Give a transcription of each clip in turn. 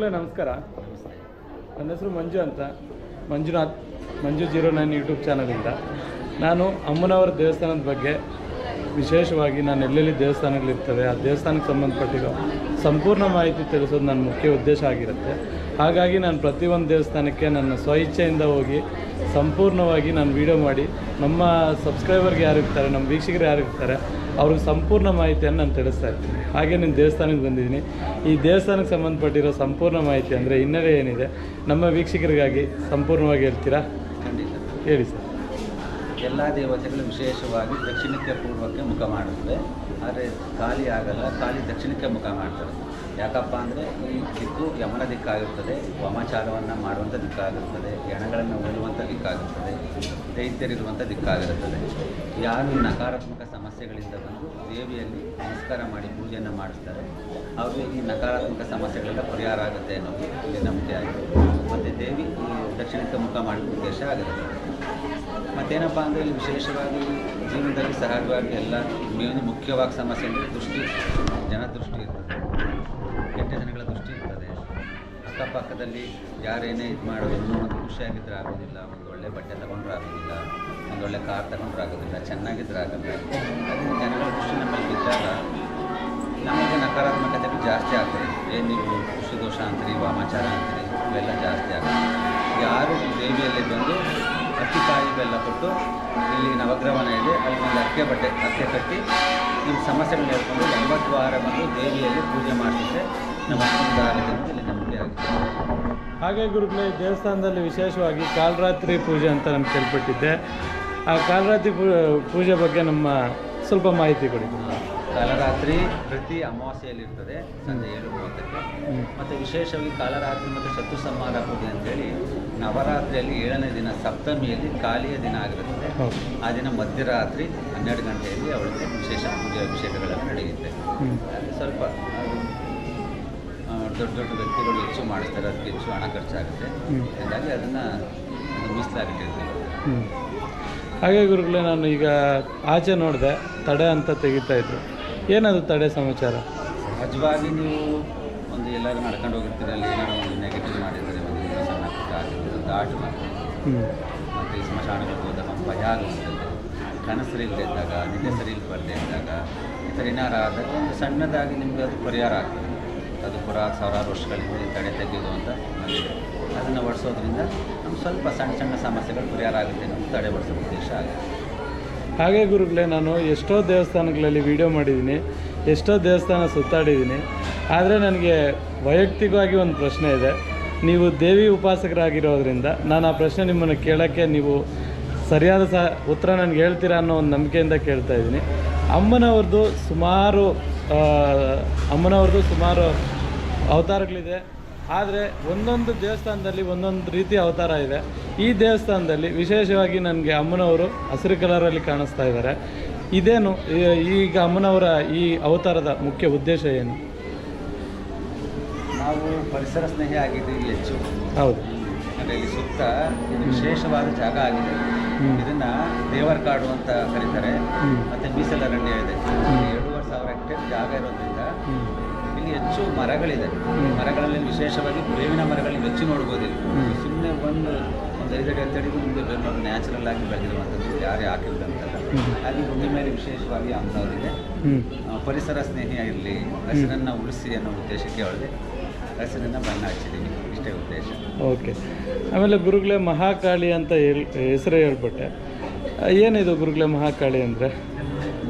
ಗುರುಗಳೇ ನಮಸ್ಕಾರ. ನನ್ನ ಹೆಸರು ಮಂಜು ಅಂತ. Manjunath, Manju zero nine YouTube ಚಾನಲಿಂದ. ನಾನು ಅಮ್ಮನವರ ದೇವಸ್ಥಾನದ ಬಗ್ಗೆ ವಿಶೇಷವಾಗಿ ನಾನು ಎಲ್ಲೆಲ್ಲಿ ದೇವಸ್ಥಾನಗಳಿರ್ತವೆ, ಆ ದೇವಸ್ಥಾನಕ್ಕೆ ಸಂಬಂಧಪಟ್ಟಿರೋ ಸಂಪೂರ್ಣ ಮಾಹಿತಿ ತಿಳಿಸೋದು ನನ್ನ ಮುಖ್ಯ ಉದ್ದೇಶ ಆಗಿರುತ್ತೆ. ಹಾಗಾಗಿ ನಾನು ಪ್ರತಿಯೊಂದು ದೇವಸ್ಥಾನಕ್ಕೆ ನನ್ನ ಸ್ವಇಚ್ಛೆಯಿಂದ ಹೋಗಿ ಸಂಪೂರ್ಣವಾಗಿ ನಾನು ವೀಡಿಯೋ ಮಾಡಿ. ನಮ್ಮ ಸಬ್ಸ್ಕ್ರೈಬರ್ಗೆ ಯಾರು ಇರ್ತಾರೆ ನಮ್ಮ ವೀಕ್ಷಕರು ಯಾರು ಇರ್ತಾರೆ ಅವ್ರಿಗೆ ಸಂಪೂರ್ಣ ಮಾಹಿತಿಯನ್ನು ನಾನು ತಿಳಿಸ್ತಾ ಇರ್ತೀನಿ. ಹಾಗೆ ನಿಮ್ಮ ದೇವಸ್ಥಾನಕ್ಕೆ ಬಂದಿದ್ದೀನಿ. ಈ ದೇವಸ್ಥಾನಕ್ಕೆ ಸಂಬಂಧಪಟ್ಟಿರೋ ಸಂಪೂರ್ಣ ಮಾಹಿತಿ ಅಂದರೆ ಹಿನ್ನೆಲೆ ಏನಿದೆ ನಮ್ಮ ವೀಕ್ಷಕರಿಗಾಗಿ ಸಂಪೂರ್ಣವಾಗಿ ಹೇಳ್ತೀರಾ? ಖಂಡಿತ. ಹೇಳಿ ಸರ್. ಎಲ್ಲ ದೇವತೆಗಳು ವಿಶೇಷವಾಗಿ ದಕ್ಷಿಣಕ್ಕೆ ಪೂರ್ವಕ್ಕೆ ಮುಖ ಮಾಡುತ್ತವೆ. ಆದರೆ ಖಾಲಿ ಆಗಲ್ಲ ಖಾಲಿ ದಕ್ಷಿಣಕ್ಕೆ ಮುಖ ಮಾಡ್ತಾರೆ. ಯಾಕಪ್ಪ ಅಂದರೆ ಈ ದಿಕ್ಕು ಯಮನ ದಿಕ್ಕಾಗಿರ್ತದೆ, ವಾಮಾಚಾರವನ್ನು ಮಾಡುವಂಥ ದಿಕ್ಕಾಗಿರ್ತದೆ ಹೆಣಗಳನ್ನು ಉಳುವಂಥ ದಿಕ್ಕಾಗಿರ್ತದೆ ದೈತ್ಯರಿರುವಂಥ ದಿಕ್ಕಾಗಿರುತ್ತದೆ ಯಾರು ನಕಾರಾತ್ಮಕ ಸಮಸ್ಯೆಗಳಿಂದ ಬಂದು ದೇವಿಯಲ್ಲಿ ನಮಸ್ಕಾರ ಮಾಡಿ ಪೂಜೆಯನ್ನು ಮಾಡಿಸ್ತಾರೆ ಅವರು ಈ ನಕಾರಾತ್ಮಕ ಸಮಸ್ಯೆಗಳೆಲ್ಲ ಪರಿಹಾರ ಆಗುತ್ತೆ ಅನ್ನೋದು ಇಲ್ಲಿ ನಂಬಿಕೆ ಆಗಿದೆ. ಮತ್ತು ದೇವಿ ಈ ದಕ್ಷಿಣಕ್ಕೆ ಮುಖ ಮಾಡುವ ಉದ್ದೇಶ ಆಗಿರುತ್ತೆ ಮತ್ತೇನಪ್ಪ ಅಂದರೆ ಇಲ್ಲಿ ವಿಶೇಷವಾಗಿ ಜೀವನದಲ್ಲಿ ಸಹಜವಾಗಿ ಎಲ್ಲ ಮೇನು ಮುಖ್ಯವಾಗಿ ಸಮಸ್ಯೆ ಅಂದರೆ ದೃಷ್ಟಿ ಜನ ದೃಷ್ಟಿ ಇರ್ತದೆ. ಅಕ್ಕಪಕ್ಕದಲ್ಲಿ ಯಾರೇನೇ ಇದು ಮಾಡೋದ್ರು ಒಂದು ಖುಷಿಯಾಗಿದ್ರೆ ಆಗೋದಿಲ್ಲ, ಒಂದು ಒಳ್ಳೆ ಬಟ್ಟೆ ತಗೊಂಡ್ರೆ ಆಗೋದಿಲ್ಲ, ಒಂದು ಒಳ್ಳೆ ಕಾರ್ ತಗೊಂಡ್ರೆ ಆಗೋದಿಲ್ಲ, ಚೆನ್ನಾಗಿದ್ರೆ ಆಗಲ್ಲ ಅದರಿಂದ ಜನಗಳ ಖುಷಿ ನಮ್ಮಲ್ಲಿ ಬಿದ್ದಾಗ ನಮಗೆ ನಕಾರಾತ್ಮಕತೆ ಜಾಸ್ತಿ ಆಗ್ತದೆ. ಏನು ನೀವು ಖುಷಿ ದೋಷ ಅಂತೀರಿ, ವಾಮಾಚಾರ ಅಂತೀರಿ, ಇವೆಲ್ಲ ಜಾಸ್ತಿ ಆಗ್ತದೆ ಯಾರು ದೇವಿಯಲ್ಲಿ ಬಂದು ಅಕ್ಕಿ ಕಾಯಿ ಬೆಲ್ಲ ಕೊಟ್ಟು ಇಲ್ಲಿ ನವಗ್ರಹಣ ಇದೆ, ಅಲ್ಲಿ ಒಂದು ಅಕ್ಕೆ ಬಟ್ಟೆ, ಅಕ್ಕಿ ಕಟ್ಟಿ ನಿಮ್ಮ ಸಮಸ್ಯೆಗಳನ್ನ ಹೇಳ್ಕೊಂಡು ಒಂಬತ್ತು ವಾರ ಬಂದು ದೇವಿಯಲ್ಲಿ ಪೂಜೆ ಮಾಡಿಸಿದ್ರೆ ನಮ್ಮ ನಂಬಿಕೆ ಆಗಿದೆ. ಹಾಗೆ ಗುರುಗಳೇ ದೇವಸ್ಥಾನದಲ್ಲಿ ವಿಶೇಷವಾಗಿ ಕಾಲರಾತ್ರಿ ಪೂಜೆ ಅಂತ ನಾನು ಕೇಳ್ಪಟ್ಟಿದ್ದೆ. ಆ ಕಾಲರಾತ್ರಿ ಪೂಜೆ ಬಗ್ಗೆ ನಮ್ಮ ಸ್ವಲ್ಪ ಮಾಹಿತಿ ಕೊಡಿ. ಕಾಲರಾತ್ರಿ ಪ್ರತಿ ಅಮಾವಾಸ್ಯೆಯಲ್ಲಿರ್ತದೆ ಸಂಜೆ ಏಳು ಮೂವತ್ತಕ್ಕೆ ಮತ್ತು ವಿಶೇಷವಾಗಿ ಕಾಲರಾತ್ರಿ ಮತ್ತು ಶತ್ರು ಸಂಹಾರ ಪೂಜೆ ಅಂತೇಳಿ ನವರಾತ್ರಿಯಲ್ಲಿ ಏಳನೇ ದಿನ ಸಪ್ತಮಿಯಲ್ಲಿ ಕಾಲಿಯ ದಿನ ಆಗಿರುತ್ತದೆ ಆ ದಿನ ಮಧ್ಯರಾತ್ರಿ ಹನ್ನೆರಡು ಗಂಟೆಯಲ್ಲಿ ಅವಳಿಗೆ ವಿಶೇಷ ಪೂಜೆ ಅಭಿಷೇಕಗಳನ್ನು ನಡೆಯುತ್ತೆ. ಸ್ವಲ್ಪ ದೊಡ್ಡ ದೊಡ್ಡ ವ್ಯಕ್ತಿಗಳು ಹೆಚ್ಚು ಮಾಡಿಸ್ತಾರೆ ಅದಕ್ಕೆ ಹೆಚ್ಚು ಹಣ ಖರ್ಚಾಗುತ್ತೆ. ಹಾಗಾಗಿ ಅದನ್ನು ಮೀಸಲಾಗಿಟ್ಟಿರ್ತೀವಿ ಹಾಗೆ ಗುರುಗಳೇ ನಾನು ಈಗ ಆಚೆ ನೋಡಿದೆ ತಡೆ ಅಂತ ತೆಗಿತಾ ಇದ್ರು. ಏನದು ತಡೆ ಸಮಾಚಾರ? ಸಹಜವಾಗಿ ನೀವು ಒಂದು ಎಲ್ಲರೂ ನಡ್ಕೊಂಡು ಹೋಗಿರ್ತೀರ ಅಲ್ಲಿ ಏನಾದ್ರು ಒಂದು ನೆಗೆಟಿವ್ ಮಾಡಿದರೆ ಒಂದು ಸಣ್ಣ ಪುಟ್ಟ ಆಗಿರ್ಬೋದು ದಾಟು ಮತ್ತು ಈ ಸ್ಮಶಾನಗಳಿಗೆ ಹೋದಾಗ ಭಯ ಆಗುತ್ತದೆ ಇಲ್ಲದೆ ಇದ್ದಾಗ ನಿದ್ದೆ ಸರಿ ಇಲ್ಲ ಬರದೇ ಇದ್ದಾಗ ಈ ಥರ ಏನಾರು ಆದಾಗ ಒಂದು ಸಣ್ಣದಾಗಿ ನಿಮಗೆ ಅದು ಪರಿಹಾರ ಆಗ್ತದೆ. ಅದು ಪುರ ಸಾವಿರಾರು ವರ್ಷಗಳಿಂದ ತಡೆ ತೆಗೆಯೋದು ಅಂತ ಬಂದಿದೆ. ಅದನ್ನು ಓಡಿಸೋದ್ರಿಂದ ನಮ್ಮ ಸ್ವಲ್ಪ ಸಣ್ಣ ಸಣ್ಣ ಸಮಸ್ಯೆಗಳು ಪರಿಹಾರ ಆಗುತ್ತೆ ನಮ್ಮ ತಡೆ ಒಡಿಸೋ ಉದ್ದೇಶ ಆಗಿದೆ. ಹಾಗೆ ಗುರುಗಳೇ, ನಾನು ಎಷ್ಟೋ ದೇವಸ್ಥಾನಗಳಲ್ಲಿ ವಿಡಿಯೋ ಮಾಡಿದ್ದೀನಿ, ಎಷ್ಟೋ ದೇವಸ್ಥಾನ ಸುತ್ತಾಡಿದ್ದೀನಿ, ಆದರೆ ನನಗೆ ವೈಯಕ್ತಿಕವಾಗಿ ಒಂದು ಪ್ರಶ್ನೆ ಇದೆ. ನೀವು ದೇವಿ ಉಪಾಸಕರಾಗಿರೋದ್ರಿಂದ ನಾನು ಆ ಪ್ರಶ್ನೆ ನಿಮ್ಮನ್ನು ಕೇಳೋಕ್ಕೆ ನೀವು ಸರಿಯಾದ ಸ ಉತ್ತರ ನನಗೆ ಹೇಳ್ತೀರಾ ಅನ್ನೋ ಒಂದು ನಂಬಿಕೆಯಿಂದ ಕೇಳ್ತಾ ಇದ್ದೀನಿ. ಅಮ್ಮನವ್ರದ್ದು ಸುಮಾರು ಅಮ್ಮನವ್ರದ್ದು ಸುಮಾರು ಅವತಾರಗಳಿದೆ. ಆದರೆ ಒಂದೊಂದು ದೇವಸ್ಥಾನದಲ್ಲಿ ಒಂದೊಂದು ರೀತಿ ಅವತಾರ ಇದೆ. ಈ ದೇವಸ್ಥಾನದಲ್ಲಿ ವಿಶೇಷವಾಗಿ ನನಗೆ ಅಮ್ಮನವರು ಹಸಿರು ಕಲರಲ್ಲಿ ಕಾಣಿಸ್ತಾ ಇದ್ದಾರೆ. ಇದೇನು ಈಗ ಅಮ್ಮನವರ ಈ ಅವತಾರದ ಮುಖ್ಯ ಉದ್ದೇಶ ಏನು? ನಾವು ಪರಿಸರ ಸ್ನೇಹಿ ಆಗಿದ್ದೀವಿ ಹೆಚ್ಚು. ಹೌದು. ಅಂದರೆ ಇಲ್ಲಿ ಸುತ್ತ ಇದು ವಿಶೇಷವಾದ ಜಾಗ ಆಗಿದೆ. ಇದನ್ನು ದೇವರ ಕಾಡು ಅಂತ ಕರೀತಾರೆ. ಮತ್ತು ಮೀಸಲರಣ್ಯ ಇದೆ. ಹ್ಮ್. ಸಾವಿರ ಹೆಕ್ಟೇರ್ ಜಾಗ ಇರೋದ್ರಿಂದ ಇಲ್ಲಿ ಹೆಚ್ಚು ಮರಗಳಿದೆ. ಮರಗಳಲ್ಲಿ ವಿಶೇಷವಾಗಿ ಬೇವಿನ ಮರಗಳಿಗೆ ಹೆಚ್ಚು ನೋಡ್ಬೋದು ಇಲ್ಲಿ ಹ್ಮ್. ಸುಮ್ಮನೆ ಒಂದು ಒಂದು ಐದು ಅಡಿ ಅಂತೇಳಿ ಮುಂದೆ ಬೇರೆ ನ್ಯಾಚುರಲ್ ಆಗಿ ಬೆಳೆದಿರುವಂಥದ್ದು ಯಾರೇ ಅಂತ. ಅಲ್ಲಿ ಗುಂಡಿ ಮೇಲೆ ವಿಶೇಷವಾಗಿ ಆ, ಪರಿಸರ ಸ್ನೇಹಿ ಆಗಿರಲಿ ಹಸಿರನ್ನು ಉಳಿಸಿ ಅನ್ನೋ ಉದ್ದೇಶಕ್ಕೆ ಅವಳಿಗೆ ಹಸಿರನ್ನು ಬಣ್ಣ ಹಚ್ಚಿದ್ದೀನಿ ಇಷ್ಟೇ ಉದ್ದೇಶ. ಓಕೆ ಆಮೇಲೆ ಗುರುಗಳೇ ಮಹಾಕಾಳಿ ಅಂತ ಹೇಳಿ ಹೆಸರು ಹೇಳ್ಬಿಟ್ಟೆ. ಏನಿದು ಗುರುಗಳೇ ಮಹಾಕಾಳಿ ಅಂದರೆ?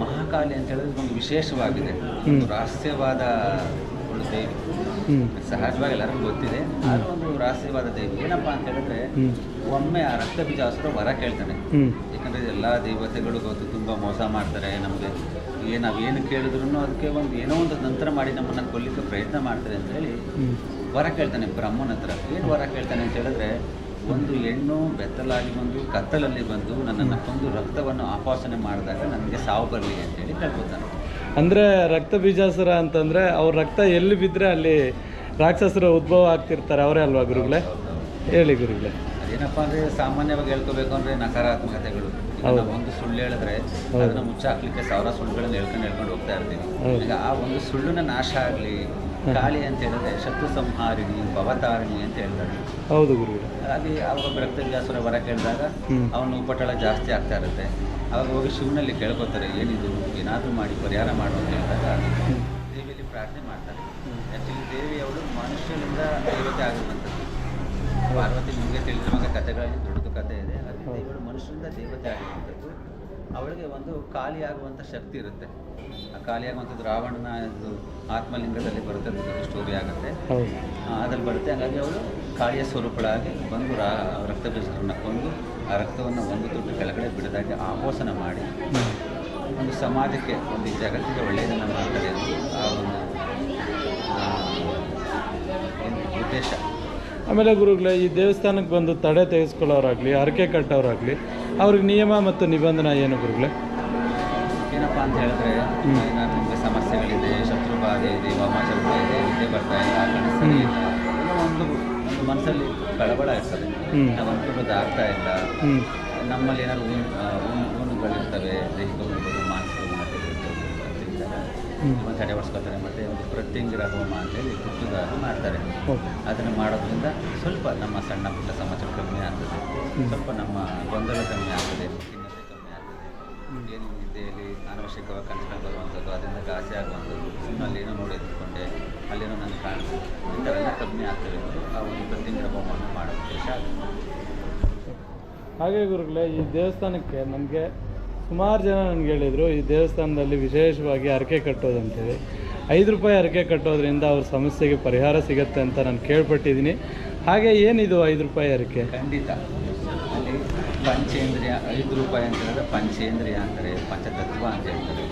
ಮಹಾಕಾಳಿ ಅಂತ ಹೇಳಿದ್ರೆ ಒಂದು ವಿಶೇಷವಾಗಿದೆ. ಒಂದು ರಹಸ್ಯವಾದ ಒಂದು ದೇವಿ. ಸಹಜವಾಗಿ ಎಲ್ಲರಿಗೂ ಗೊತ್ತಿದೆ. ಆದ್ರೂ ಒಂದು ರಹಸ್ಯವಾದ ದೇವಿ. ಏನಪ್ಪ ಅಂತ ಹೇಳಿದ್ರೆ ಒಮ್ಮೆ ಆ ರಕ್ತ ಬೀಜಾಸುರ ವರ ಕೇಳ್ತಾನೆ. ಯಾಕಂದ್ರೆ ಎಲ್ಲಾ ದೇವತೆಗಳು ಗೊತ್ತು ತುಂಬಾ ಮೋಸ ಮಾಡ್ತಾರೆ. ನಮಗೆ ಏನು ನಾವೇನು ಕೇಳಿದ್ರು ಅದಕ್ಕೆ ಒಂದು ಏನೋ ಒಂದು ನಂತರ ಮಾಡಿ ನಮ್ಮನ್ನ ಕೊಲ್ಲಿಕ್ಕೆ ಪ್ರಯತ್ನ ಮಾಡ್ತಾರೆ ಅಂತ ಹೇಳಿ ವರ ಕೇಳ್ತಾನೆ ಬ್ರಹ್ಮನ ಹತ್ರ. ಏನು ವರ ಕೇಳ್ತಾನೆ ಅಂತ ಹೇಳಿದ್ರೆ ಒಂದು ಹೆಣ್ಣು ಬೆತ್ತಲಾಗಿ ಬಂದು ಕತ್ತಲಲ್ಲಿ ಬಂದು ನನ್ನನ್ನು ಕೊಂದು ರಕ್ತವನ್ನು ಆಪಾಸನೆ ಮಾಡಿದಾಗ ನನಗೆ ಸಾವು ಬರಲಿ ಅಂತೇಳಿ ಕೇಳ್ಕೊತಾನೆ. ಅಂದರೆ ರಕ್ತ ಬೀಜಾಸುರ ಅಂತಂದರೆ ಅವ್ರ ರಕ್ತ ಎಲ್ಲಿ ಬಿದ್ದರೆ ಅಲ್ಲಿ ರಾಕ್ಷಸರ ಉದ್ಭವ ಆಗ್ತಿರ್ತಾರೆ ಅವರೇ ಅಲ್ವಾ ಗುರುಗಳೇ? ಹೇಳಿ ಗುರುಗಳೇ. ಏನಪ್ಪ ಅಂದರೆ ಸಾಮಾನ್ಯವಾಗಿ ಹೇಳ್ಕೋಬೇಕು ಅಂದರೆ ನಕಾರಾತ್ಮಕತೆಗಳು ಒಂದು ಸುಳ್ಳು ಹೇಳಿದ್ರೆ ಅದನ್ನು ಮುಚ್ಚಾಕ್ಲಿಕ್ಕೆ ಸಾವಿರ ಸುಳ್ಳುಗಳನ್ನ ಹೇಳ್ಕೊಂಡು ಹೇಳ್ಕೊಂಡು ಹೋಗ್ತಾ ಇರ್ತೀವಿ. ಈಗ ಆ ಒಂದು ಸುಳ್ಳುನ ನಾಶ ಆಗಲಿ. ಕಾಳಿ ಅಂತ ಹೇಳಿದ್ರೆ ಶತ್ರು ಸಂಹಾರಿಣಿ ಭವತಾರಿಣಿ ಅಂತ ಹೇಳ್ತಾರೆ. ಹೌದು ಗುರು ಹಾಗೆ ಅವಾಗ ರಕ್ತವ್ಯಾಸುರ ವರ ಕೇಳಿದಾಗ. ಅವನು ಉಪಟಳ ಜಾಸ್ತಿ ಆಗ್ತಾ ಇರುತ್ತೆ. ಅವಾಗ ಹೋಗಿ ಶಿವನಲ್ಲಿ ಕೇಳ್ಕೊತಾರೆ ಏನಿದು ಏನಾದರೂ ಮಾಡಿ ಪರಿಹಾರ ಮಾಡು ಅಂತ ಹೇಳಿದಾಗ. ದೇವಿಯಲ್ಲಿ ಪ್ರಾರ್ಥನೆ ಮಾಡ್ತಾರೆ. ಆ್ಯಕ್ಚುಲಿ ದೇವಿಯವಳು ಮನುಷ್ಯನಿಂದ ದೇವತೆ ಆಗಿರುವಂಥದ್ದು ಪಾರ್ವತಿ ನಿಮಗೆ ತಿಳಿದಿರುವಾಗ ಕಥೆಗಳಲ್ಲಿ ದೊಡ್ಡದು ಕಥೆ ಇದೆ. ಹೌದು. ದೇವರು ಮನುಷ್ಯನಿಂದ ದೇವತೆ ಆಗಿರುವಂಥದ್ದು ಅವಳಿಗೆ ಒಂದು ಖಾಲಿಯಾಗುವಂಥ ಶಕ್ತಿ ಇರುತ್ತೆ. ಆ ಖಾಲಿಯಾಗುವಂಥದ್ದು ರಾವಣನ ಇದು ಆತ್ಮಲಿಂಗದಲ್ಲಿ ಬರುತ್ತೆ ಅಂತ ಸ್ಟೋರಿ ಆಗುತ್ತೆ. ಅದ್ರಲ್ಲಿ ಬರುತ್ತೆ ಹಾಗಾಗಿ ಅವಳು ಖಾಲಿಯ ಸ್ವರೂಪಳಾಗಿ ಬಂದು ರಾ ರಕ್ತ ಬೀಜಗಳನ್ನ ಕೊಂದು ಆ ರಕ್ತವನ್ನು ಒಂದು ದುಡ್ಡು ಕೆಳಗಡೆ ಬಿಡದಾಗಿ ಆಪೋಸನ ಮಾಡಿ ಒಂದು ಸಮಾಜಕ್ಕೆ ಒಂದು ಈ ಜಗತ್ತಿಗೆ ಒಳ್ಳೆಯದನ್ನು ಮಾಡ್ತಾರೆ ಅಂತ ಆ ಒಂದು ಉದ್ದೇಶ. ಆಮೇಲೆ ಗುರುಗಳೇ ಈ ದೇವಸ್ಥಾನಕ್ಕೆ ಬಂದು ತಡೆ ತೆಗೆಸ್ಕೊಳ್ಳೋರಾಗಲಿ ಹರಕೆ ಕಟ್ಟೋರಾಗಲಿ ಅವ್ರಿಗೆ ನಿಯಮ ಮತ್ತು ನಿಬಂಧನೆ ಏನು ಗುರುಗಳೇ? ಏನಪ್ಪ ಅಂತ ಹೇಳಿದ್ರೆ. ಈಗ ನಮಗೆ ಸಮಸ್ಯೆಗಳಿದೆ ಶತ್ರು ಬಾಧೆ ಇದೆ ವಾಮಾಚಾರ ಇದೆ ನಿದ್ದೆ ಬರ್ತಾ ಇಲ್ಲ ಕಣ್ಣು ಸರಿ ಇಲ್ಲ. ಏನೋ ಒಂದು ಒಂದು ಮನಸ್ಸಲ್ಲಿ ಕಳವಳ ಇರ್ತದೆ. ನಾವು ಅನ್ಕೊಂಡದ್ದು ಆಗ್ತಾ ಇಲ್ಲ. ನಮ್ಮಲ್ಲಿ ಏನಾದ್ರು ಊನ್ ಊನುಗಳಿರ್ತವೆ ದೈಹಿಕ ಊನುಗಳು ಮಾನಸಿಕ ಊನಗಳಿರ್ತವೆ ಅಂತ ಇದ್ದಾಗ ತಡೆ ತಡೆವಡಿಸ್ಕೊತಾರೆ ಮತ್ತು ಒಂದು ಪ್ರತ್ಯಂಗಿರ ಹೋಮ ಅಂತೇಳಿ ಹುಟ್ಟುದಾಗ ಮಾಡ್ತಾರೆ ಅದನ್ನು ಮಾಡೋದ್ರಿಂದ ಸ್ವಲ್ಪ ನಮ್ಮ ಸಣ್ಣ ಪುಟ್ಟ ಸಮಾಜ ಕಮ್ಮಿ ಆಗ್ತದೆ. ಸ್ವಲ್ಪ ನಮ್ಮ ಗೊಂದಲ ಕಮ್ಮಿ ಆಗ್ತದೆ ಖಿನ್ನತೆ ಕಮ್ಮಿ ಆಗ್ತದೆ. ಏನು ನಿದ್ದೆಯಲ್ಲಿ ಅನವಶ್ಯಕವಾಗಿ ಕನಸುಗಳು ಬರುವಂಥದ್ದು ಅದರಿಂದ ಗಾಸಿ ಆಗುವಂಥದ್ದು ಸುಮ್ಮನೆ ಏನೋ ನೋಡಿ ಎತ್ಕೊಂಡೆ ಅಲ್ಲೇನೋ ನನಗೆ ಕಾಣಿಸ್ತು ಈ ಥರ ಎಲ್ಲ ಕಮ್ಮಿ ಆಗ್ತದೆ. ಆ ಒಂದು ಪ್ರತ್ಯಂಗಿರ ಹೋಮವನ್ನು ಮಾಡೋ ಉದ್ದೇಶ ಆಗುತ್ತೆ ಹಾಗೆ ಗುರುಗಳೇ ಈ ದೇವಸ್ಥಾನಕ್ಕೆ ನನಗೆ ಸುಮಾರು ಜನ ನನಗೆ ಹೇಳಿದರು ಈ ದೇವಸ್ಥಾನದಲ್ಲಿ ವಿಶೇಷವಾಗಿ ಹರಕೆ ಕಟ್ಟೋದಂತೇಳಿ ಐದು ರೂಪಾಯಿ ಹರಕೆ ಕಟ್ಟೋದ್ರಿಂದ ಅವ್ರ ಸಮಸ್ಯೆಗೆ ಪರಿಹಾರ ಸಿಗುತ್ತೆ ಅಂತ ನಾನು ಕೇಳ್ಪಟ್ಟಿದ್ದೀನಿ. ಹಾಗೆ ಏನಿದು ಐದು ರೂಪಾಯಿ ಹರಕೆ? ಖಂಡಿತ. ಅಲ್ಲಿ ಪಂಚೇಂದ್ರಿಯ ಐದು ರೂಪಾಯಿ ಅಂತ ಹೇಳಿದ್ರೆ ಪಂಚೇಂದ್ರಿಯ ಅಂತಾರೆ ಪಂಚತತ್ವ ಅಂತ ಹೇಳ್ತಾರೆ.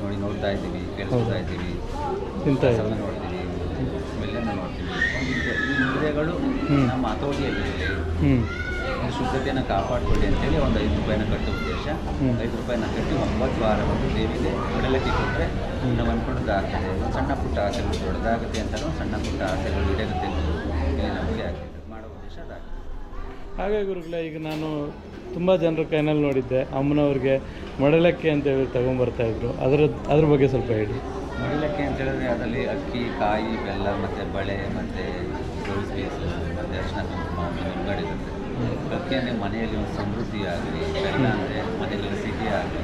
ನೋಡಿ ನೋಡ್ತಾ ಇದ್ದೀವಿ ಕೇಳಿಸ್ತಾ. ಇದ್ದೀವಿ. ತಿಂತಾ ನೋಡ್ತೀವಿ ಸ್ಮೆಲ್ಲನ್ನು ನೋಡ್ತೀವಿ. ಇಂದ್ರಿಯಗಳು. ನಮ್ಮ ಹತೋಟಿಯಲ್ಲಿರಲಿ ಒಂದು ಶುದ್ಧತೆಯನ್ನು ಕಾಪಾಡಿಕೊಳ್ಳಿ ಅಂತೇಳಿ ಒಂದು ಐದು ರೂಪಾಯಿನ ಕಟ್ಟೋ ಉದ್ದೇಶ. ಐದು ರೂಪಾಯಿನ ಕಟ್ಟಿ ಒಂಬತ್ತು ವಾರ ಒಂದು ದೇವಿಗೆ ಕಡಲಕ್ಕೆ ಕೊಟ್ಟರೆ. ನಾವು ಅಂದ್ಕೊಂಡದ್ದು ಆಗ್ತದೆ ಒಂದು ಸಣ್ಣ ಪುಟ್ಟ ಆಸೆಗಳು ದೊಡ್ಡದಾಗುತ್ತೆ ಅಂತ ಒಂದು ಸಣ್ಣ ಪುಟ್ಟ ಆಸೆಗಳು ಈಡೇರುತ್ತೆ ಅನ್ನೋದು ಇಲ್ಲಿ ನಮಗೆ ಆಗ್ತದೆ. ಮಾಡೋ ಉದ್ದೇಶ ಅದಾಗ್ತದೆ. ಹಾಗೆ ಗುರುಗಳೇ ಈಗ ನಾನು ತುಂಬ ಜನರ ಕೈನಲ್ಲಿ ನೋಡಿದ್ದೆ. ಅಮ್ಮನವ್ರಿಗೆ ಮಡಲಕ್ಕಿ ಅಂತ ಹೇಳಿ ತಗೊಂಬರ್ತಾಯಿದ್ರು ಅದರ ಅದ್ರ ಬಗ್ಗೆ ಸ್ವಲ್ಪ ಹೇಳಿ. ಮಡಲಕ್ಕೆ ಅಂತ ಹೇಳಿದ್ರೆ ಅದರಲ್ಲಿ ಅಕ್ಕಿ ಕಾಯಿ ಬೆಲ್ಲ ಮತ್ತು ಬಳೆ ಮತ್ತು ಮತ್ತು ಅರಿಶಿನ ಕುಂಕುಮ ನುಂಗಾಡಿರುತ್ತೆ ಅಂದರೆ ಮನೆಯಲ್ಲಿ ಒಂದು ಸಮೃದ್ಧಿ ಆಗಲಿ ಬೆಲ್ಲ ಅಂದರೆ ಮನೆಯಲ್ಲಿ ಸಿಹಿ ಆಗಲಿ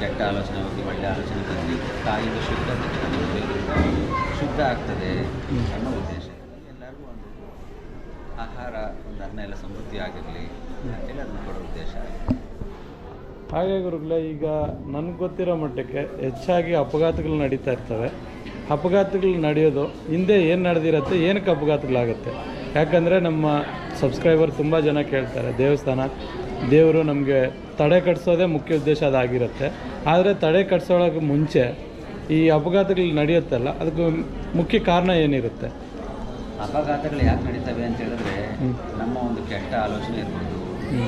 ಕೆಟ್ಟ ಆಲೋಚನೆ ಹೋಗಿ ಒಳ್ಳೆ ಆಲೋಚನೆ ಬಂದು ತಾಯಿಯಿಂದ ಶುದ್ಧ ಶುದ್ಧ ಆಗ್ತದೆ ಅನ್ನೋ ಉದ್ದೇಶ. ಎಲ್ಲರಿಗೂ ಒಂದು ಆಹಾರ ಒಂದು ಅನ್ನ ಎಲ್ಲ ಸಮೃದ್ಧಿ ಆಗಿರಲಿ ಅಂತೇಳಿ ಅದನ್ನು ಕೊಡೋ ಉದ್ದೇಶ. ಹಾಗೆ ಗುರುಗಳೇ ಈಗ ನನಗೆ ಗೊತ್ತಿರೋ ಮಟ್ಟಕ್ಕೆ ಹೆಚ್ಚಾಗಿ ಅಪಘಾತಗಳು ನಡೀತಾ ಇರ್ತವೆ. ಅಪಘಾತಗಳು ನಡೆಯೋದು ಹಿಂದೆ ಏನು ನಡೆದಿರತ್ತೆ ಏನಕ್ಕೆ ಅಪಘಾತಗಳಾಗುತ್ತೆ? ಯಾಕಂದರೆ ನಮ್ಮ ಸಬ್ಸ್ಕ್ರೈಬರ್ ತುಂಬ ಜನ ಕೇಳ್ತಾರೆ ದೇವಸ್ಥಾನ. ದೇವರು ನಮಗೆ ತಡೆ ಕಟ್ಸೋದೇ ಮುಖ್ಯ ಉದ್ದೇಶ ಅದಾಗಿರುತ್ತೆ. ಆದರೆ ತಡೆ ಕಟ್ಸೋಳಕ್ಕೆ ಮುಂಚೆ ಈ ಅಪಘಾತಗಳು ನಡೆಯುತ್ತಲ್ಲ ಅದಕ್ಕೆ ಮುಖ್ಯ ಕಾರಣ ಏನಿರುತ್ತೆ? ಅಪಘಾತಗಳು ಯಾಕೆ ನಡೀತವೆ ಅಂತ ಹೇಳಿದ್ರೆ ನಮ್ಮ ಒಂದು ಕೆಟ್ಟ ಆಲೋಚನೆ ಇರ್ಬೋದು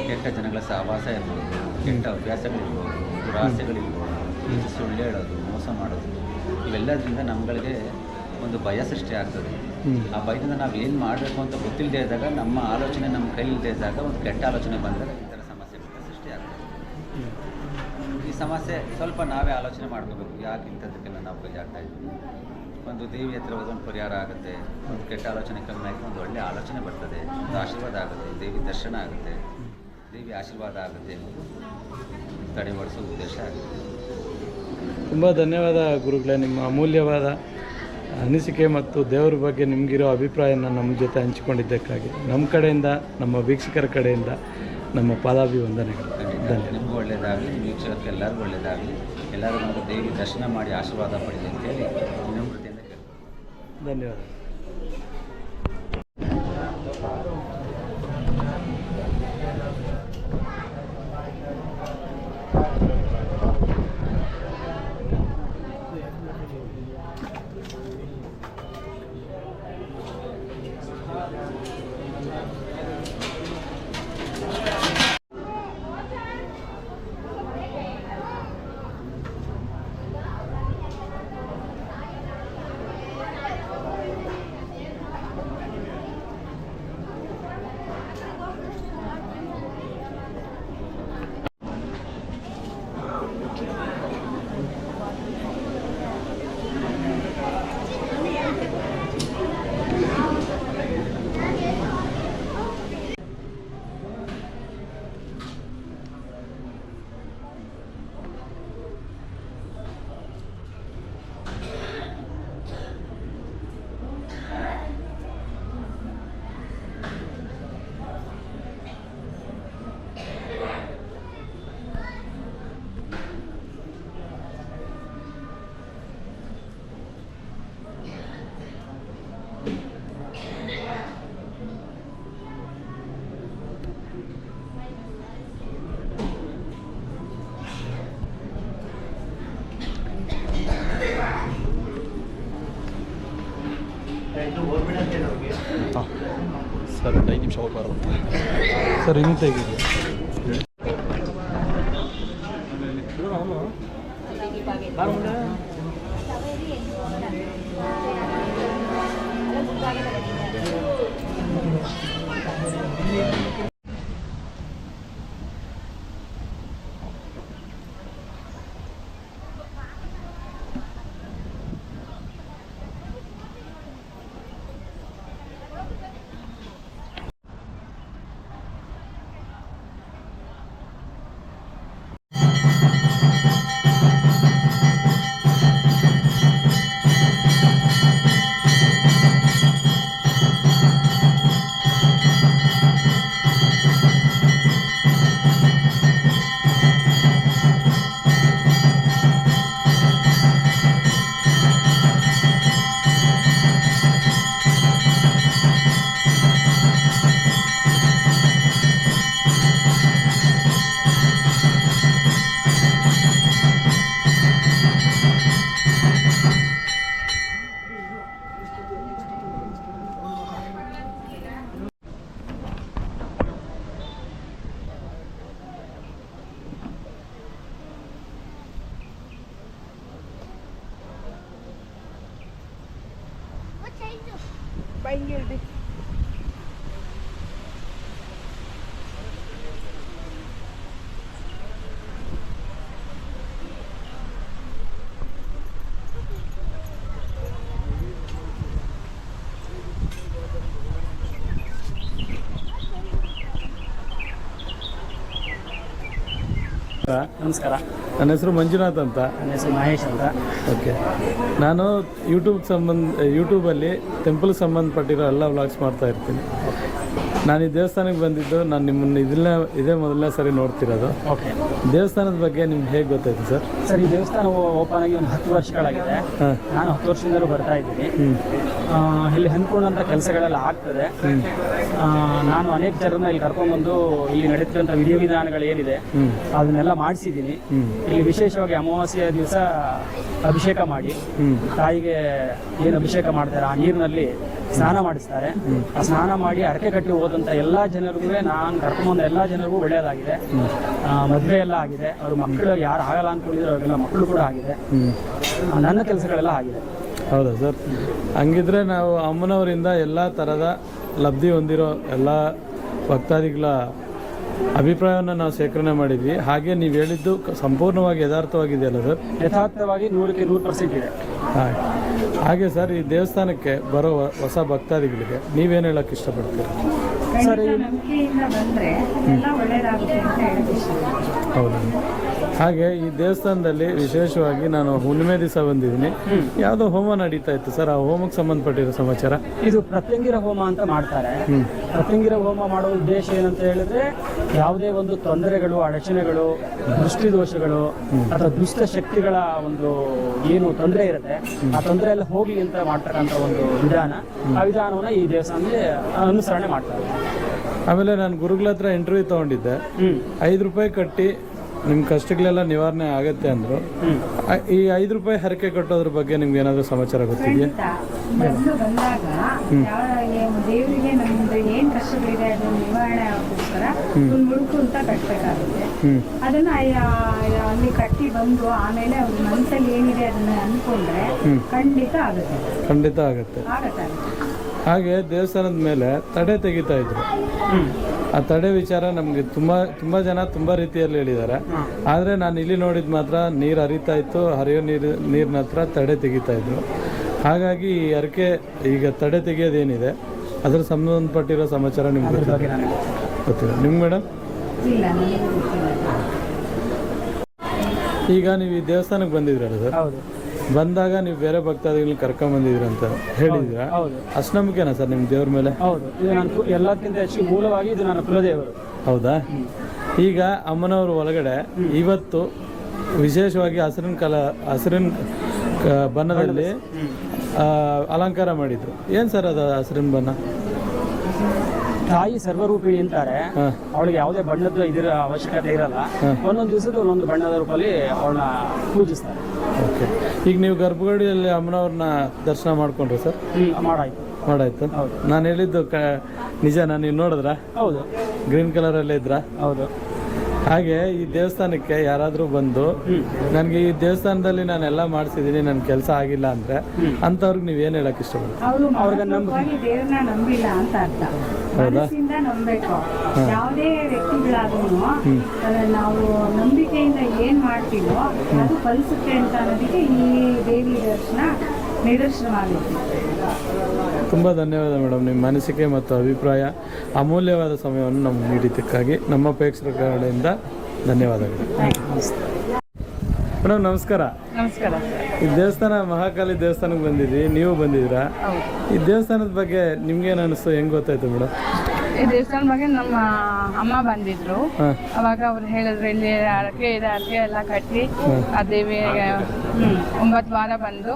ಕೆಟ್ಟ ಜನಗಳ ಸಹವಾಸ ಇರ್ಬೋದು ಕೆಟ್ಟ ಅಭ್ಯಾಸಗಳಿರ್ಬೋದು ದುರಾಸೆಗಳಿರ್ಬೋದು. ಸುಳ್ಳು ಹೇಳೋದು ಮೋಸ ಮಾಡೋದು ಇವೆಲ್ಲದರಿಂದ ನಮ್ಮಗಳಿಗೆ ಒಂದು ಭಯ ಸೃಷ್ಟಿ ಆಗ್ತದೆ. ಆ ಭಯದಿಂದ ನಾವು ಏನು ಮಾಡಬೇಕು ಅಂತ ಗೊತ್ತಿಲ್ಲದೆ ಇದ್ದಾಗ ನಮ್ಮ ಆಲೋಚನೆ ನಮ್ಮ ಕೈಲಿಲ್ಲದೆ ಇದ್ದಾಗ ಒಂದು ಕೆಟ್ಟ ಆಲೋಚನೆ ಬಂದಾಗ ಈ ಥರ ಸಮಸ್ಯೆಗಳು ಸೃಷ್ಟಿ ಆಗ್ತದೆ. ಈ ಸಮಸ್ಯೆ ಸ್ವಲ್ಪ ನಾವೇ ಆಲೋಚನೆ ಮಾಡ್ಕೋಬೇಕು ಯಾಕೆ ಇಂಥದಕ್ಕೆಲ್ಲ ನಾವು ಕೈ ಹಾಕ್ತಾ ಇದ್ದೀವಿ ಒಂದು ದೇವಿ ಹತ್ರ ಒಂದು ಪರಿಹಾರ ಆಗುತ್ತೆ ಒಂದು ಕೆಟ್ಟ ಆಲೋಚನೆ ಕಮ್ಮಿ ಆಗಿ ಒಂದು ಒಳ್ಳೆಯ ಆಲೋಚನೆ ಬರ್ತದೆ ಒಂದು ಆಶೀರ್ವಾದ ಆಗುತ್ತೆ ದೇವಿ ದರ್ಶನ ಆಗುತ್ತೆ ದೇವಿ ಆಶೀರ್ವಾದ ಆಗುತ್ತೆ ತಡೆ ಮಾಡಿಸೋ ಉದ್ದೇಶ ಆಗುತ್ತೆ. ತುಂಬ ಧನ್ಯವಾದ ಗುರುಗಳೇ ನಿಮ್ಮ ಅಮೂಲ್ಯವಾದ ಅನಿಸಿಕೆ ಮತ್ತು ದೇವರ ಬಗ್ಗೆ ನಿಮಗಿರೋ ಅಭಿಪ್ರಾಯನ ನಮ್ಮ ಜೊತೆ ಹಂಚಿಕೊಂಡಿದ್ದಕ್ಕಾಗಿ ನಮ್ಮ ಕಡೆಯಿಂದ ನಮ್ಮ ವೀಕ್ಷಕರ ಕಡೆಯಿಂದ ನಮ್ಮ ಪಾದಾಭಿವಂದನೆಗಳು ಧನ್ಯವಾದ. ನಿಮಗೂ ಒಳ್ಳೆಯದಾಗಲಿ ವೀಕ್ಷಕರಿಗೆ ಎಲ್ಲರಿಗೂ ಒಳ್ಳೆಯದಾಗಲಿ ಎಲ್ಲರೂ ನಮ್ಮ ದೇವಿ ದರ್ಶನ ಮಾಡಿ ಆಶೀರ್ವಾದ ಪಡೀಲಿ ಅಂತೇಳಿ ವಿನಮ್ರತೆಯಿಂದ ಧನ್ಯವಾದ. ಸರ್ ಹಿಂಗೆ ನಮಸ್ಕಾರ. ನನ್ನ ಹೆಸರು ಮಂಜುನಾಥ್ ಅಂತ. ನನ್ನ ಹೆಸರು ಮಹೇಶ್ ಅಂತ. ಓಕೆ. ನಾನು ಯೂಟ್ಯೂಬ್ ಸಂಬಂಧ ಯೂಟ್ಯೂಬಲ್ಲಿ ಟೆಂಪಲ್ ಸಂಬಂಧಪಟ್ಟಿರೋ ಎಲ್ಲ ವ್ಲಾಗ್ಸ್ ಮಾಡ್ತಾ ಇರ್ತೀನಿ. ನಾನು ಈ ದೇವಸ್ಥಾನಕ್ಕೆ ಬಂದಿದ್ದು ನಾನು ನಿಮ್ಮನ್ನು ಇದನ್ನ ಇದೇ ಮೊದಲನೇ ಸರಿ ನೋಡ್ತಿರೋದು. ಓಕೆ ದೇವಸ್ಥಾನದ ಬಗ್ಗೆ ನಿಮ್ಗೆ ಹೇಗೆ ಗೊತ್ತಾಯ್ತು ಸರ್? ಸರ್ ಈ ದೇವಸ್ಥಾನ ಓಪನ್ ಆಗಿ ಒಂದು ಹತ್ತು ವರ್ಷಗಳಾಗಿದೆ. ನಾನು ಹತ್ತು ವರ್ಷದಿಂದಲೂ ಬರ್ತಾ ಇದ್ದೀನಿ. ಇಲ್ಲಿ ಹಂದ್ಕೊಂಡಂಥ ಕೆಲಸಗಳೆಲ್ಲ ಆಗ್ತದೆ. ನಾನು ಅನೇಕ ಜನರನ್ನ ಇಲ್ಲಿ ಕರ್ಕೊಂಡ್ಬಂದು ಇಲ್ಲಿ ನಡೀತಿರುವಂಥ ವಿಧಿವಿಧಾನಗಳು ಏನಿದೆ ಅದನ್ನೆಲ್ಲ ಮಾಡಿಸಿದ್ದೀನಿ. ಇಲ್ಲಿ ವಿಶೇಷವಾಗಿ ಅಮಾವಾಸ್ಯೆಯ ದಿವಸ ಅಭಿಷೇಕ ಮಾಡಿ ತಾಯಿಗೆ ಏನು ಅಭಿಷೇಕ ಮಾಡ್ತಾರೆ ಆ ನೀರಿನಲ್ಲಿ ಸ್ನಾನ ಮಾಡಿಸ್ತಾರೆ. ಆ ಸ್ನಾನ ಮಾಡಿ ಅರಕೆ ಕಟ್ಟಿ ಹೋದಂಥ ಎಲ್ಲ ಜನರಿಗೂ ನಾನು ಕರ್ಕೊಂಬಂದ ಎಲ್ಲ ಜನರಿಗೂ ಒಳ್ಳೆಯದಾಗಿದೆ. ಮದುವೆ ಎಲ್ಲ ಆಗಿದೆ. ಅವ್ರ ಮಕ್ಕಳು ಯಾರು ಆಗಲ್ಲ ಅಂದ್ಕೊಂಡಿದ್ರು ಅವರೆಲ್ಲ ಮಕ್ಕಳು ಕೂಡ ಆಗಿದೆ. ನನ್ನ ಕೆಲಸಗಳೆಲ್ಲ ಆಗಿದೆ. ಹೌದಾ ಸರ್? ಹಂಗಿದ್ರೆ ನಾವು ಅಮ್ಮನವರಿಂದ ಎಲ್ಲ ಥರದ ಲಬ್ಧಿ ಹೊಂದಿರೋ ಎಲ್ಲ ಭಕ್ತಾದಿಗಳ ಅಭಿಪ್ರಾಯವನ್ನು ನಾವು ಶೇಖರಣೆ ಮಾಡಿದ್ವಿ. ಹಾಗೆ ನೀವು ಹೇಳಿದ್ದು ಸಂಪೂರ್ಣವಾಗಿ ಯಥಾರ್ಥವಾಗಿದೆಯಲ್ಲ ಸರ್? ಯಥಾರ್ಥವಾಗಿ ನೂರಕ್ಕೆ ನೂರು ಪರ್ಸೆಂಟ್ ಇದೆ. ಹಾಗೆ. ಹಾಗೆ ಸರ್ ಈ ದೇವಸ್ಥಾನಕ್ಕೆ ಬರೋ ಹೊಸ ಭಕ್ತಾದಿಗಳಿಗೆ ನೀವೇನು ಹೇಳೋಕ್ಕೆ ಇಷ್ಟಪಡ್ತೀರಾ? ಸರ್ ನಂಬಿಕೆಯಿಂದ ಬಂದ್ರೆ ಅಂತ ಇಷ್ಟ. ಹೌದು. ಹಾಗೆ ಈ ದೇವಸ್ಥಾನದಲ್ಲಿ ವಿಶೇಷವಾಗಿ ನಾನು ಹುಣ್ಣಿಮೆ ದಿವಸ ಬಂದಿದ್ದೀನಿ. ಯಾವುದೋ ಹೋಮ ನಡೀತಾ ಇತ್ತು ಸರ್ ಆ ಹೋಮಕ್ಕೆ ಸಂಬಂಧಪಟ್ಟಿರೋ ಸಮಾಚಾರ? ಇದು ಪ್ರತ್ಯಂಗಿರ ಹೋಮ ಅಂತ ಮಾಡ್ತಾರೆ. ಪ್ರತ್ಯಂಗಿರ ಹೋಮ ಮಾಡೋ ಉದ್ದೇಶ ಏನಂತ ಹೇಳಿದ್ರೆ ಯಾವುದೇ ಒಂದು ತೊಂದರೆಗಳು ಅಡಚಣೆಗಳು ದೃಷ್ಟಿದೋಷಗಳು ಅಥವಾ ದುಷ್ಟ ಶಕ್ತಿಗಳ ಒಂದು ಏನು ತೊಂದರೆ ಇರುತ್ತೆ ಆ ತೊಂದರೆ ಎಲ್ಲ ಹೋಗ್ಲಿ ಅಂತ ಮಾಡ್ತಕ್ಕಂಥ ಒಂದು ವಿಧಾನ. ಆ ವಿಧಾನವನ್ನ ಈ ದೇವಸ್ಥಾನದಲ್ಲಿ ಅನುಸರಣೆ ಮಾಡ್ತಾರೆ. ಆಮೇಲೆ ನಾನು ಗುರುಗಳ ಹತ್ರ ಇಂಟರ್ವ್ಯೂ ತಗೊಂಡಿದ್ದೆ. ಐದು ರೂಪಾಯಿ ಕಟ್ಟಿ ನಿಮ್ಮ ಕಷ್ಟಗಳೆಲ್ಲ ನಿವಾರಣೆ ಆಗತ್ತೆ ಅಂದರು. ಈ ಐದು ರೂಪಾಯಿ ಹರಕೆ ಕಟ್ಟೋದ್ರ ಬಗ್ಗೆ ನಿಮ್ಗೆ ಏನಾದರೂ ಸಮಾಚಾರ ಗೊತ್ತಿದೆಯಾ? ಮೊದಲು ಬಂದಾಗ ಯಾವ ದೇವರಿಗೆ ನಮ್ದು ಏನ್ ಕಷ್ಟಗಳಿದೆ ಅದು ನಿವಾರಣೆ ಆಗೋಸ್ಕರ ಒಂದು ಮುಳುಕು ಅಂತ ಕಟ್ಟಬೇಕಾಗುತ್ತೆ ಹ್ಞೂ ಅದನ್ನ ಅಲ್ಲಿ ಕಟ್ಟಿ ಬಂದು ಆಮೇಲೆ ಅವ್ರ ಮನಸ್ಸಲ್ಲಿ ಏನಿದೆ ಅದನ್ನ ಅನ್ಕೊಂಡ್ರೆ ಖಂಡಿತ ಆಗುತ್ತೆ. ಖಂಡಿತ ಆಗುತ್ತೆ. ಆಗುತ್ತೆ. ಹಾಗೆ ದೇವಸ್ಥಾನದ ಮೇಲೆ ತಡೆ ತೆಗಿತಾ ಇದ್ರು. ಆ ತಡೆ ವಿಚಾರ ನಮಗೆ ತುಂಬ ತುಂಬ ಜನ ತುಂಬ ರೀತಿಯಲ್ಲಿ ಹೇಳಿದ್ದಾರೆ. ಆದರೆ ನಾನು ಇಲ್ಲಿ ನೋಡಿದ ಮಾತ್ರ ನೀರು ಹರಿತಾ ಇತ್ತು ಹರಿಯೋ ನೀರು ನೀರಿನ ಹತ್ರ ತಡೆ ತೆಗಿತಾ ಇದ್ರು. ಹಾಗಾಗಿ ಈ ಅರಕೆ ಈಗ ತಡೆ ತೆಗೆಯೋದೇನಿದೆ ಅದ್ರ ಸಂಬಂಧಪಟ್ಟಿರೋ ಸಮಾಚಾರ ನಿಮ್ಗೆ ಗೊತ್ತಿಲ್ಲ. ನಿಮ್ಗೆ ಮೇಡಮ್ ಈಗ ನೀವು ಈ ದೇವಸ್ಥಾನಕ್ಕೆ ಬಂದಿದ್ರಲ್ಲ ಸರ್? ಹೌದು. ಬಂದಾಗ ನೀವು ಬೇರೆ ಭಕ್ತಾದಿಗಳನ್ನ ಅಂತ ಹೇಳಿದ್ರ ಹೌದು ಅಷ್ಟು ನಂಬಿಕೆನಾ ಸರ್ ನಿಮ್ಮ ದೇವ್ರ ಮೇಲೆ? ಹೌದು ಇದು ನಾನು ಎಲ್ಲಕ್ಕಿಂತ ಹೆಚ್ಚು ಮೂಲವಾಗಿ ಇದು ನನ್ನ ಕುಲದೇವರು. ಹೌದಾ? ಈಗ ಅಮ್ಮನವ್ರ ಒಳಗಡೆ ಇವತ್ತು ವಿಶೇಷವಾಗಿ ಹಸಿರಿನ ಕಲ ಹಸಿರಿನ ಬಣ್ಣದಲ್ಲಿ ಆ, ಅಲಂಕಾರ ಮಾಡಿದ್ರು. ಏನು ಸರ್ ಅದು ಹಸಿರಿನ ಬಣ್ಣ? ತಾಯಿ ಸರ್ವರೂಪಿಣಿ ಅಂತಾರೆ. ಹಾಂ. ಅವಳಿಗೆ ಯಾವುದೇ ಬಣ್ಣದ ಇದರ ಅವಶ್ಯಕತೆ ಇರಲ್ಲ. ಒಂದೊಂದು ದಿವಸದ ಒಂದೊಂದು ಬಣ್ಣದ ರೂಪದಲ್ಲಿ ಅವಳನ್ನ ಪೂಜಿಸ್ತಾರೆ. ಓಕೆ. ಈಗ ನೀವು ಗರ್ಭಗುಡಿಯಲ್ಲಿ ಅಮ್ಮನವ್ರನ್ನ ದರ್ಶನ ಮಾಡ್ಕೊಂಡ್ರಿ ಸರ್? ಮಾಡಾಯ್ತು. ಮಾಡಾಯ್ತು. ನಾನು ಹೇಳಿದ್ದು ಕ ನಿಜನಾ ನೀವು ನೋಡಿದ್ರಾ? ಹೌದು. ಗ್ರೀನ್ ಕಲರಲ್ಲೇ ಇದ್ರಾ? ಹೌದು. ಹಾಗೆ ಈ ದೇವಸ್ಥಾನಕ್ಕೆ ಯಾರಾದರೂ ಬಂದು ನನಗೆ ಈ ದೇವಸ್ಥಾನದಲ್ಲಿ ನಾನೆಲ್ಲ ಮಾಡಿಸಿದ್ದೀನಿ ನನ್ನ ಕೆಲಸ ಆಗಿಲ್ಲ ಅಂದರೆ ಅಂಥವ್ರಿಗೆ ನೀವೇನು ಹೇಳಕ್ಕೆ ಇಷ್ಟಪಡ್ತೀವಿ ದೇವ್ರನ್ನ ನಂಬಿಲ್ಲ ಅಂತ ಅರ್ಥ? ಮನಸ್ಸಿಂದ ನಂಬಬೇಕು. ಯಾವುದೇ ವ್ಯಕ್ತಿಗಳಾದ್ರೂ ನಾವು ನಂಬಿಕೆಯಿಂದ ಏನ್ ಮಾಡ್ತೀವೋ ಅದು ಫಲಿಸುತ್ತೆ ಅಂತ ಅನ್ನೋದಕ್ಕೆ ಈ ದೇವಿ ದರ್ಶನ ನಿದರ್ಶನವಾಗುತ್ತೆ ತುಂಬ ಧನ್ಯವಾದ ಮೇಡಮ್. ನಿಮ್ಮ ಅನಿಸಿಕೆ ಮತ್ತು ಅಭಿಪ್ರಾಯ ಅಮೂಲ್ಯವಾದ ಸಮಯವನ್ನು ನಮ್ಗೆ ನೀಡಿದ್ದಕ್ಕಾಗಿ ನಮ್ಮ ಪ್ರೇಕ್ಷಕರ ಕಡೆಯಿಂದ ಧನ್ಯವಾದಗಳು. ಮೇಡಮ್ ನಮಸ್ಕಾರ. ನಮಸ್ಕಾರ ಈ ದೇವಸ್ಥಾನ ಮಹಾಕಾಲಿ ದೇವಸ್ಥಾನಕ್ಕೆ ಬಂದಿದ್ವಿ ನೀವು ಬಂದಿದ್ದೀರಾ? ಈ ದೇವಸ್ಥಾನದ ಬಗ್ಗೆ ನಿಮ್ಗೇನು ಅನಿಸ್ತು? ಹೆಂಗೆ ಗೊತ್ತಾಯ್ತು ಮೇಡಮ್? ಈ ದೇವಸ್ಥಾನ ಬಗ್ಗೆ ನಮ್ಮ ಅಮ್ಮ ಬಂದಿದ್ರು. ಅವಾಗ ಅವ್ರು ಹೇಳಿದ್ರು ಇಲ್ಲಿ ಅರಕೆ ಇದೆ ಅರಕೆ ಎಲ್ಲ ಕಟ್ಟಿ ಆ ದೇವಿಗೆ ಹ್ಮ್, ಒಂಬತ್ತು ವಾರ ಬಂದು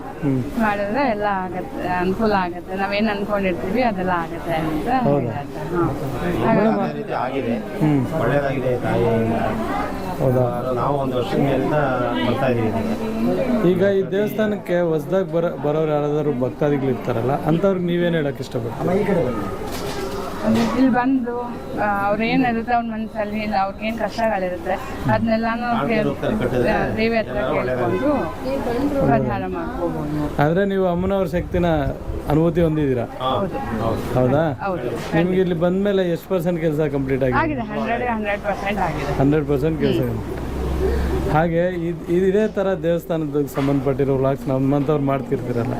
ಮಾಡಿದ್ರೆ ಎಲ್ಲ ಆಗತ್ತೆ ಅನುಕೂಲ ಆಗತ್ತೆ. ನಾವೇನ್ ಅನ್ಕೊಂಡಿರ್ತೀವಿ ಅದೆಲ್ಲ ಆಗತ್ತೆ ಅಂತ ಹೌದಾ? ನಾವು ಒಂದು ವರ್ಷದ ಮೇಲಿಂದ ಬರ್ತಾ ಇದೀವಿ ಈಗ ಈ ದೇವಸ್ಥಾನಕ್ಕೆ ಹೊಸದಾಗಿ ಬರೋ ಬರೋರು ಯಾರಾದರೂ ಭಕ್ತಾದಿಗಳು ಇರ್ತಾರಲ್ಲ ಅಂಥವ್ರಿಗೆ ನೀವೇನು ಹೇಳಕ್ಕೆ ಇಷ್ಟಪಡ್ತೀವಿ ಇಲ್ಲಿ ಬಂದು ಅವ್ರೇನ್ ಇರುತ್ತೆ ಅವ್ನ ಮನಸ್ಸಲ್ಲಿ ಇಲ್ಲ ಅವ್ರಿಗೇನ್ ಕಷ್ಟಗಳಿರುತ್ತೆ ಅದನ್ನೆಲ್ಲಾನು ದೇವಿ ಹತ್ರ ಕೇಳ್ಕೊಂಡು ಪರಿಹಾರ ಮಾಡ್ಕೋಬಹುದು ಆದರೆ ನೀವು ಅಮ್ಮನವ್ರ ಶಕ್ತಿನ ಅನುಭೂತಿ ಹೊಂದಿದ್ದೀರಾ? ಹೌದು. ನಿಮ್ಗೆ ಇಲ್ಲಿ ಬಂದ ಮೇಲೆ ಎಷ್ಟು ಪರ್ಸೆಂಟ್ ಕೆಲಸ ಕಂಪ್ಲೀಟ್ ಆಗಿದೆ? ಆಗಿದೆ ಹಂಡ್ರೆಡ್ ಪರ್ಸೆಂಟ್ ಆಗಿದೆ. ಹಂಡ್ರೆಡ್ ಪರ್ಸೆಂಟ್ ಕೆಲಸ ಹಾಗೆ ಇದು ಇದು ಇದೇ ಥರ ದೇವಸ್ಥಾನದ ಸಂಬಂಧಪಟ್ಟಿರೋ ವ್ಲಾಗ್ಸ್ ನಮ್ಮಂಥವ್ರು ಮಾಡ್ತಿರ್ತೀರಲ್ಲ.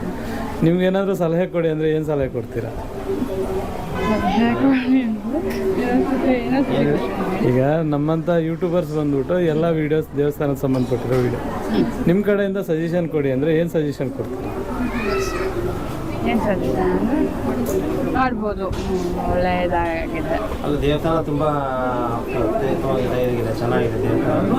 ನಿಮ್ಗೆ ಏನಾದರೂ ಸಲಹೆ ಕೊಡಿ ಅಂದರೆ ಏನು ಸಲಹೆ ಕೊಡ್ತೀರಾ? ಈಗ ನಮ್ಮಂಥ ಯೂಟ್ಯೂಬರ್ಸ್ ಬಂದ್ಬಿಟ್ಟು ಎಲ್ಲ ವೀಡಿಯೋಸ್ ದೇವಸ್ಥಾನಕ್ಕೆ ಸಂಬಂಧಪಟ್ಟಿರೋ ವಿಡಿಯೋ ನಿಮ್ಮ ಕಡೆಯಿಂದ ಸಜೆಷನ್ ಕೊಡಿ ಅಂದರೆ ಏನು ಸಜೆಷನ್ ಕೊಡ್ತೀರಾ? ಮಾಡ್ಬೋದು. ಒಳ್ಳೆಯದಾಗಿದೆ ಅಲ್ಲಿ ದೇವಸ್ಥಾನ ತುಂಬಾ ಚೆನ್ನಾಗಿದೆ ದೇವಸ್ಥಾನ.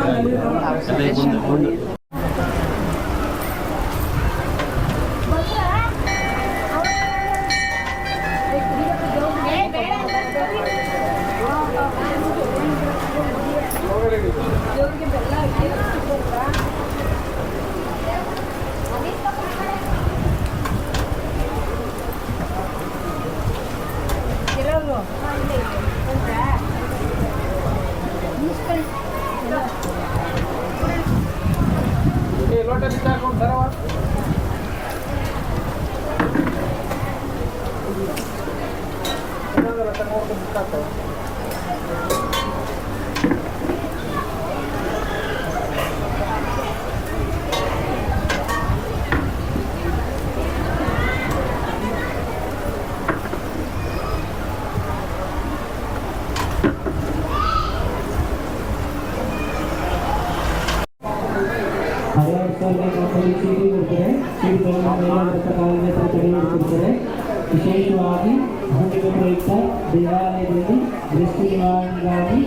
ಎಲ್ಲ ಈ ಮುಂದೆ ಮುಂದೆ ಹಲವಾರು ಚೀಟಿ ಕೊಡ್ತಾರೆ ತೆಗೆದುಕೊಡ್ತಾರೆ ವಿಶೇಷವಾಗಿ ಹುಣ್ಣಿಮೆ ಪ್ರಯುಕ್ತ ದೇವಾಲಯದಲ್ಲಿ ದೃಷ್ಟಿ ನಿವಾರಣೆಗಾಗಿ